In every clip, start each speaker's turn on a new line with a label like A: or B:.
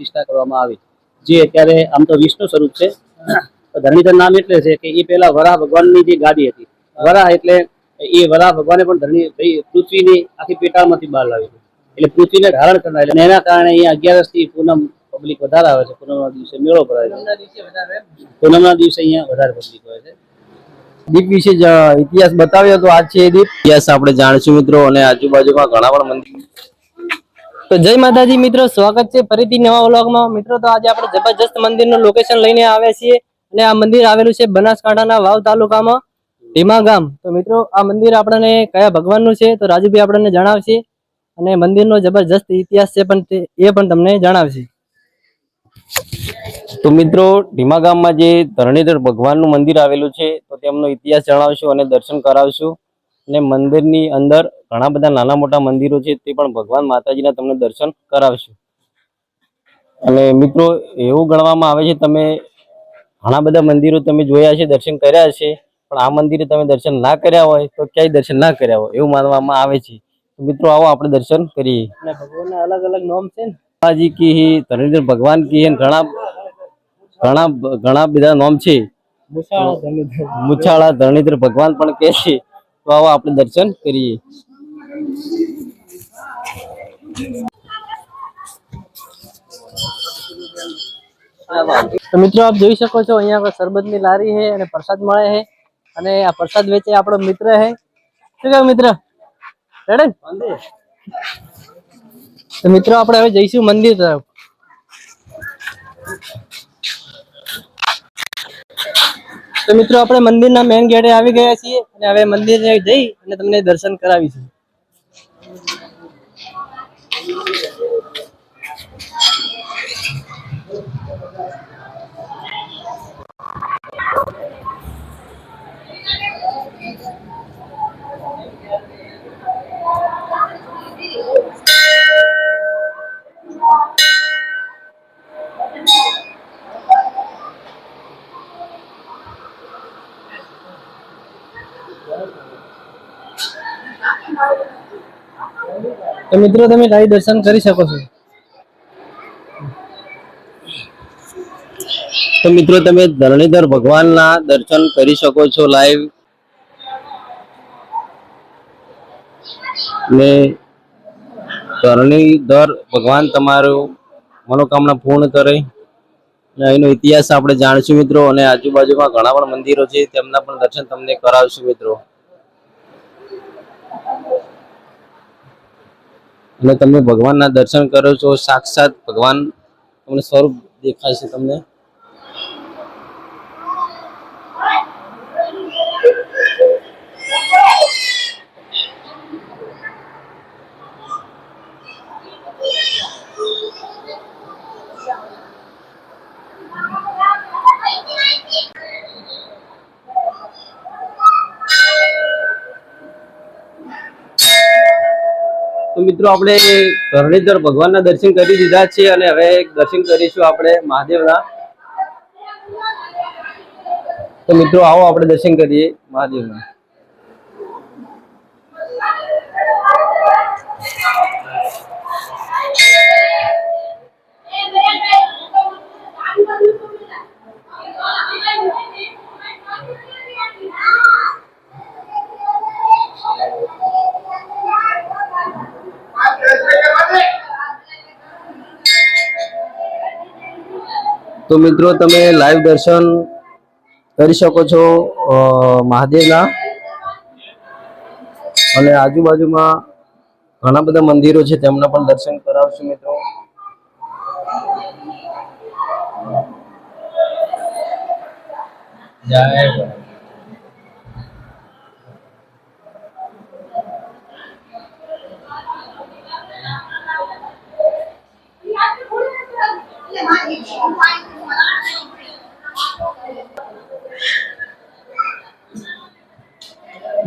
A: પ્રતિષ્ઠા કરવામાં આવી. જે અત્યારે આમ તો વિષ્ણુ સ્વરૂપ છે. ધરણીધર નામ એટલે છે કે એ પેલા વરાહ ભગવાનની જે ગાદી હતી. વરાહ એટલે એ વરાહ ભગવાને પણ ધરણી પૃથ્વીની આખી પેટાળમાંથી બહાર લાવી એટલે પૃથ્વીને ધારણ કરનાર એટલે એના કારણે અહીંયા અગિયારસથી પૂનમ પબ્લિક વધારે આવે છે. પૂનમના દિવસે મેળો ભરાય છે. પૂનમના દિવસે અહીંયા વધારે પબ્લિક હોય છે.
B: દીપ વિશે જ ઇતિહાસ બતાવ્યો તો આજ છે એ દીપ. ઇતિહાસ આપણે જાણીશું મિત્રો અને આજુબાજુમાં ઘણા પણ મંદિર તો જય માતાજી મિત્રો, સ્વાગત છે ફરીથી નવા વ્લોગમાં. મિત્રો, તો આજે આપણે જબરજસ્ત મંદિરનું લોકેશન લઈને આવ્યા છીએ અને આ મંદિર આવેલું છે બનાસકાંઠાના વાવ તાલુકામાં ભીમા ગામ. તો મિત્રો, આ મંદિર આપણને કયા ભગવાનનું છે તો રાજુભાઈ આપણને જણાવશે અને મંદિરનો જબરજસ્ત ઇતિહાસ છે પણ એ પણ તમને જણાવશે. તો મિત્રો ઢીમા ગામમાં જે ધરણીધર ભગવાનનું મંદિર આવેલું છે તો તેમનો ઇતિહાસ જણાવશું અને દર્શન કરાવશું. અને મંદિરની અંદર ઘણા બધા નાના મોટા મંદિરો છે તે પણ ભગવાન માતાજીના તમને દર્શન કરાવશે. અને મિત્રો એવું ગણવામાં આવે છે તમે ઘણા બધા મંદિરો તમે જોયા છે દર્શન કર્યા છે પણ આ મંદિરે તમે દર્શન ના કર્યા હોય તો ક્યાંય દર્શન ના કર્યા હોય એવું માનવામાં આવે છે. મિત્રો આવો આપણે દર્શન કરીએ. અને ભગવાનના અલગ અલગ નામ છે માતાજી કી ધરણીધર ભગવાન કી ઘણા ઘણા ઘણા બધા નામ છે. મુછાળા ધરણીધર ભગવાન પણ કહે છે. તો આવો આપણે દર્શન કરીએ. તો મિત્રો, આપ જોઈ શકો છો, અહીંયા આગળ શરબતની લારી છે અને પ્રસાદ મળે છે. અને આ પ્રસાદ વેચે આપણો મિત્ર છે. શું કહ્યું મિત્ર? રેડે તો મિત્રો, આપણે હવે જઈશું મંદિર તરફ. તો મિત્રો, આપણે મંદિરના મેઇન ગેટે આવી ગયા છીએ અને હવે મંદિર જઈ અને તમને દર્શન કરાવીશું. તો મિત્રો, તમે લાઈવ દર્શન કરી શકો છો? તો મિત્રો, તમે ધરણીધર ભગવાનના દર્શન કરી શકો છો લાઈવ ને ધરણીધર ભગવાન તમારું મનોકામના પૂર્ણ કરે. અહીંનો ઇતિહાસ આપણે જાણીશું મિત્રો, અને આજુબાજુમાં ઘણા પણ મંદિરો છે, તેમના પણ દર્શન તમને કરાવશું મિત્રો. અને તમે ભગવાનના દર્શન કરો છો સાક્ષાત ભગવાન તમને સ્વરૂપ દેખાશે તમને. તો મિત્રો આપણે ધરણીધર ભગવાનના દર્શન કરી દીધા છે અને હવે દર્શન કરીશું આપણે મહાદેવના. તો મિત્રો આવો આપણે દર્શન કરીએ મહાદેવના. તો મિત્રો તમે લાઈવ દર્શન કરી શકો છો મહાદેવના અને આજુબાજુમાં ઘણા બધા મંદિરો છે, તેમના પણ દર્શન કરાવશું મિત્રો જય ભોળાનાથ.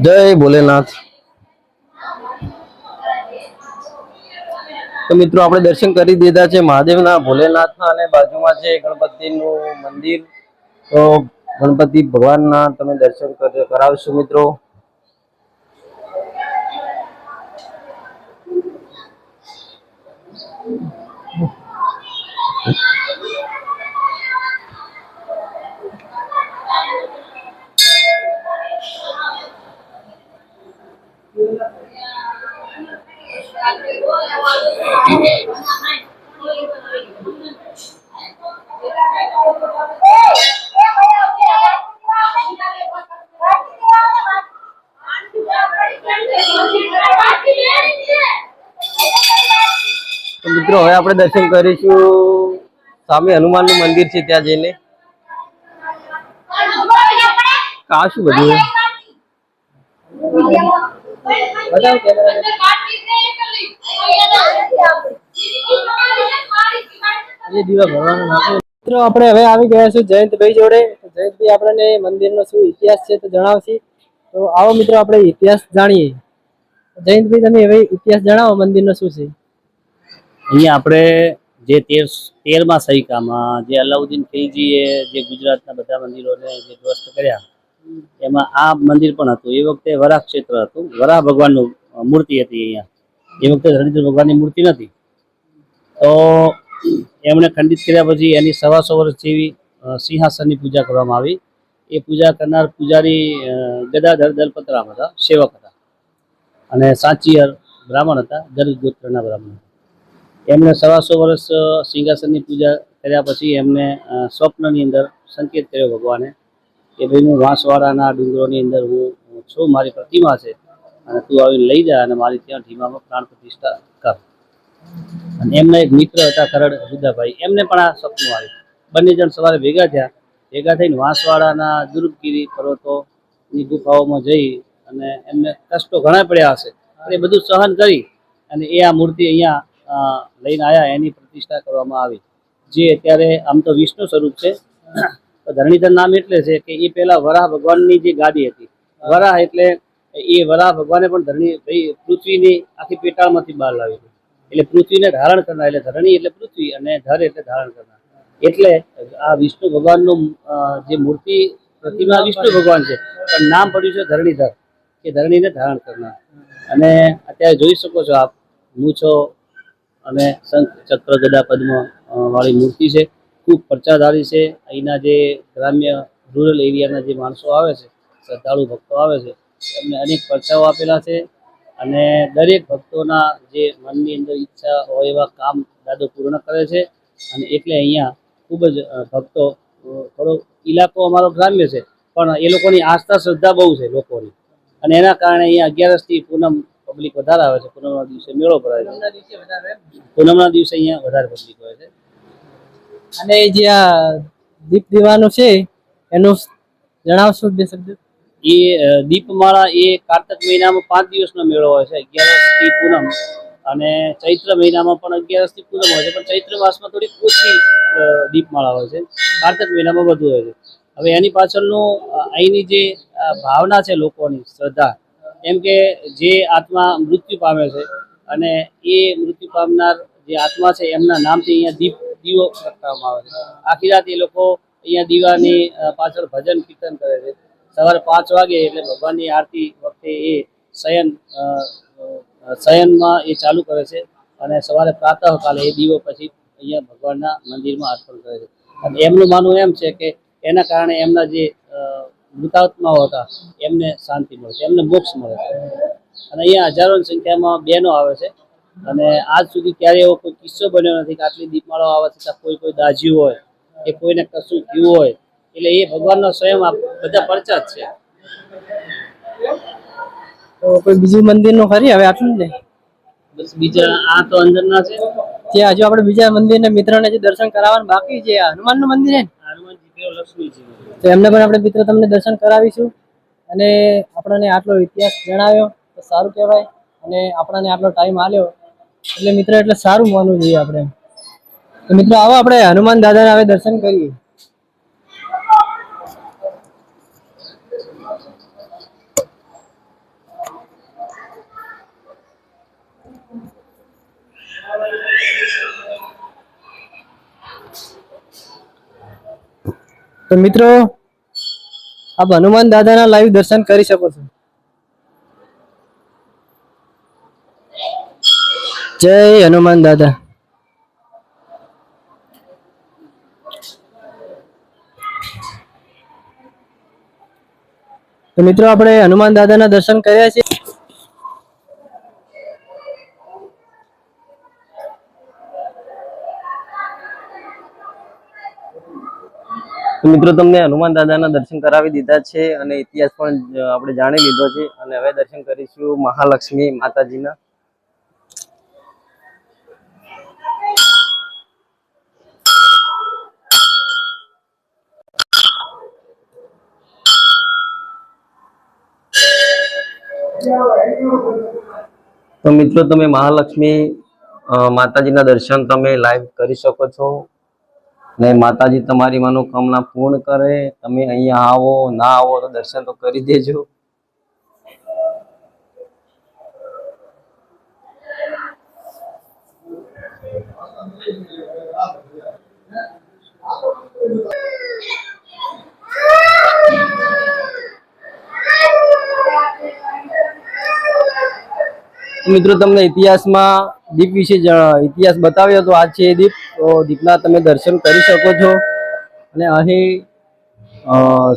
B: જય ભોલેનાથ. તો મિત્રો, આપણે દર્શન કરી દીધા છે મહાદેવના ભોલેનાથના અને બાજુમાં છે ગણપતિનું મંદિર. તો ગણપતિ ભગવાનના તમે દર્શન કર- કરાવશો મિત્રો. તો મિત્રો હવે આપણે દર્શન કરીશું સામે હનુમાનનું મંદિર છે ત્યાં જઈને. કા શું બધું? છે?
C: મિત્રો, આપણે હવે આવી ગયા છું જયંતભાઈ જોડે. જયંતભાઈ, આપણને મંદિરનો શું ઇતિહાસ છે તો જણાવશે? તો આવો મિત્રો, આપણે ઇતિહાસ જાણીએ. જયંતભાઈ, તમે હવે ઇતિહાસ જણાવો, મંદિરનો શું છે?
A: અહીંયા આપણે જે તેર, તેરમા સૈકામાં જે અલાઉદ્દીન ખિલજીએ જે ગુજરાતના બધા મંદિરોને જે ધ્વસ્ત કર્યા, એમાં આ મંદિર પણ હતું. એ વખતે વરાહ ક્ષેત્ર હતું. વરાહ ભગવાનનું મૂર્તિ હતી અહીંયા. એ વખતે ધરણીધર ભગવાનની મૂર્તિ નથી તો એમણે ખંડિત કર્યા પછી એની સવાસો વર્ષ જેવી સિંહાસનની પૂજા કરવામાં આવી. એ પૂજા કરનાર પૂજારી ગદાધર દલપતરામ હતા, સેવક હતા. અને સાચીયર બ્રાહ્મણ હતા ગરીબ ગોત્રના બ્રાહ્મણ એમણે સવાસો વર્ષ સિંહાસનની પૂજા કર્યા પછી એમને સ્વપ્નની અંદર સંકેત કર્યો ભગવાને કે ભાઈ, હું વાંસવાડાના ડુંગરોની અંદર હું છું, મારી પ્રતિમા છે અને તું આવીને લઈ જા અને મારી ત્યાં ઢીમામાં પ્રાણ પ્રતિષ્ઠા કર. અને એમના એક મિત્ર હતા ખરડ રુદાભાઈ એમને પણ આ સપનું આવ્યું. બંને જણ સવારે ભેગા થયા. ભેગા થઈને વાંસવાડાના દુર્ગગીરી પર્વતોની ગુફાઓમાં જઈ અને એમને કષ્ટો ઘણા પડ્યા હશે. એ બધું સહન કરી અને એ આ મૂર્તિ અહીંયા લઈને આવ્યા એની પ્રતિષ્ઠા કરવામાં આવી. જે અત્યારે આમ તો વિષ્ણુ સ્વરૂપ છે. ધરણીધર નામ એટલે છે કે એ પહેલા વરાહ ભગવાનની જે ગાદી હતી. વરાહ એટલે એ વરાહ ભગવાને પણ ધરણી પૃથ્વીની આખી પેટાળમાંથી બહાર લાવી. એટલે પૃથ્વીને ધારણ કરનાર, એટલે ધરણી એટલે પૃથ્વી અને ધર એટલે ધારણ કરનાર. એટલે આ વિષ્ણુ ભગવાનનું જે મૂર્તિ પ્રતિમા વિષ્ણુ ભગવાન છે, પણ નામ પડ્યું છે ધરણીધર કે ધરણીને ધારણ કરનાર. અને અત્યારે જોઈ શકો છો આપ, મૂછો અને શંખ ચક્ર ગદા પદ્મ વાળી મૂર્તિ છે. ખૂબ પ્રચારધારી છે. અહીંના જે ગ્રામ્ય રૂરલ એરિયાના જે માણસો આવે છે, શ્રદ્ધાળુ ભક્તો આવે છે, એમને અનેક પરચાઓ આપેલા છે. અને દરેક ભક્તોના જે મનની અંદર ઈચ્છા હોય એવા કામ દાદો પૂર્ણ કરે છે. અને એટલે અહીંયા ખૂબ જ ભક્તો થોડો ઇલાકો અમારો ગ્રામ્ય છે. પણ એ લોકોની આસ્થા શ્રદ્ધા બહુ છે લોકોની. અને એના કારણે અહીંયા અગિયારસથી પૂનમ પબ્લિક વધારે આવે છે. પૂનમના દિવસે મેળો ભરાય છે. પૂનમના દિવસે અહીંયા વધારે પબ્લિક હોય છે.
C: અને જે આ દીપ દીવાનું છે એનું જણાવશો બે શબ્દ?
A: એ દીપમાળા એ કાર્તક મહિનામાં પાંચ દિવસનો મેળો હોય છે, અગિયારસથી પૂનમ. અને ચૈત્ર મહિનામાં પણ અગિયારસથી પૂનમ હોય છે, પણ ચૈત્ર માસમાં થોડી ઓછી દીપમાળા હોય છે. કાર્તક મહિનામાં વધુ હોય છે. હવે એની પાછળનું અહીંની જે ભાવના છે લોકોની, શ્રદ્ધા એમ કે જે આત્મા મૃત્યુ પામે છે અને એ મૃત્યુ પામનાર જે આત્મા છે, એમના નામથી અહીંયા દીપ, દીવો પ્રગટાવવામાં આવે છે. આખી રાત એ લોકો અહીંયા દીવાની પાછળ ભજન કીર્તન કરે છે. સવારે પાંચ વાગે એટલે ભગવાનની આરતી વખતે એ શયન શયનમાં એ ચાલુ કરે છે અને સવારે પ્રાતઃકાલે એ દીવો પછી અહીંયા ભગવાનના મંદિરમાં અર્પણ કરે છે. અને એમનું માનવું એમ છે કે એના કારણે એમના જે મૃતાત્માઓ હતા, એમને શાંતિ મળે છે, એમને મોક્ષ મળે છે. અને અહીંયા હજારોની સંખ્યામાં બહેનો આવે છે અને આજ સુધી ક્યારે એવો કોઈ કિસ્સો બન્યો નથી કે આટલી દીપમાળો આવવા છતાં કોઈ કોઈ દાજ્યું હોય કે કોઈને કશું થયું હોય એટલે એ ભગવાનનો સ્વયં આ બધા પરચા છે.
C: તો કોઈ બીજું મંદિરનું ખરી હવે આટલું ને?
A: બસ બીજા આ તો અંદરના છે.
C: જે હજુ આપણે બીજા મંદિરને મિત્રોને જે દર્શન કરાવવાનું બાકી છે હનુમાનનું મંદિર છે
A: હનુમાનજી લક્ષ્મીજી.
C: તો એમને પણ આપણે મિત્ર તમને દર્શન કરાવીશું. અને આપણને આટલો ઇતિહાસ જણાવ્યો તો સારું કહેવાય. અને આપણને આટલો ટાઈમ આલ્યો એટલે મિત્ર એટલે સારું માનવું જોઈએ આપણે. તો મિત્રો આવો આપણે હનુમાન દાદાના હવે દર્શન કરીએ. તો મિત્રો, આપ હનુમાન દાદાના લાઈવ દર્શન કરી શકો છો. જય હનુમાન દાદા. તો મિત્રો, આપણે હનુમાન દાદાના દર્શન કર્યા
B: છીએ. મિત્રો, તમને હનુમાન દાદાના દર્શન કરાવી દીધા છે અને ઇતિહાસ પણ આપણે જાણી લીધો છે. અને હવે દર્શન કરીશું મહાલક્ષ્મી માતાજીના. તો મિત્રો, તમે મહાલક્ષ્મી માતાજીના દર્શન તમે લાઈવ કરી શકો છો. ને માતાજી તમારી મનોકામના પૂર્ણ કરે. તમે અહીંયા આવો, ના આવો તો દર્શન તો કરી દેજો. મિત્રો, તમને ઇતિહાસમાં દીપ વિશે ઇતિહાસ બતાવ્યો હતો આ છે દીપ. તો દીપના, તમે દર્શન કરી શકો છો. અને અહીં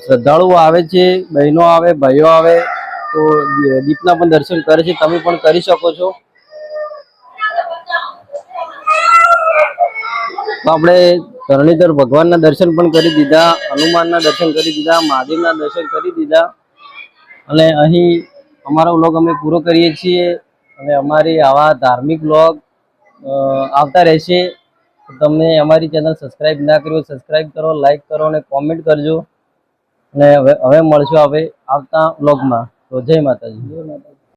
B: શ્રદ્ધાળુઓ આવે છે, બહેનો આવે, ભાઈઓ આવે, તો દીપના પણ દર્શન કરે છે. તમે પણ કરી શકો છો. તો આપણે ધરણીધર ભગવાનના દર્શન પણ કરી દીધા, હનુમાનના દર્શન કરી દીધા, મહાદેવના દર્શન કરી દીધા. અને અહીં અમારો વ્લોગ અમે પૂરો કરીએ છીએ. અને અમારી આવા ધાર્મિક વ્લોગ આવતા રહેશે. તો તમને અમારી ચેનલ સબસ્ક્રાઈબ ના કરી હોય સબસ્ક્રાઇબ કરો લાઈક કરો અને કોમેન્ટ કરજો. અને હવે હવે મળશું હવે આવતા વ્લોગમાં તો જય માતાજી. જય માતાજી.